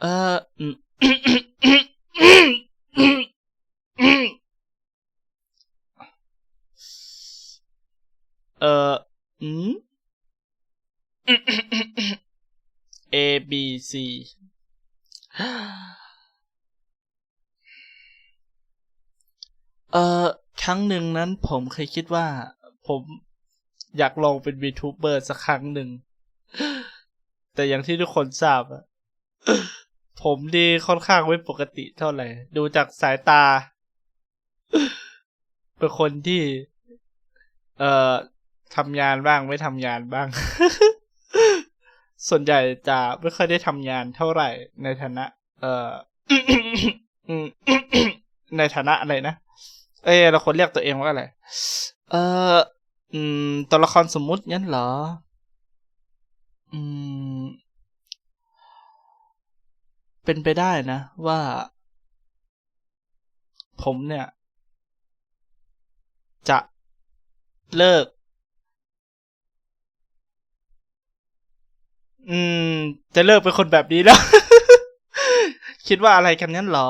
เอออืมเอออืม A B C เออครั้งหนึ่งนั้นผมเคยคิดว่า ผมอยากลองเป็นวีทูเบอร์สักครั้งหนึ่ง แต่อย่างที่ทุกคนทราบอะผมดีค่อนข้างไม่ปกติเท่าไหร่ ดูจากสายตา เป็นคนที่ เอ่อทำงานบ้างไม่ทำงานบ้าง ส่วนใหญ่จะไม่ค่อยได้ทำงานเท่าไหร่ ในฐานะ เอ่อในฐานะอะไรนะ เอ้เราควรเรียกตัวเองว่าอะไร เอ่ออืมตัวละครสมมุติงั้นเหรอ อืม เป็นไปได้นะ ว่า ผมเนี่ย จะเลิก อืม จะเลิกเป็นคนแบบนี้แล้ว คิดว่าอะไรกันงั้นเหรอ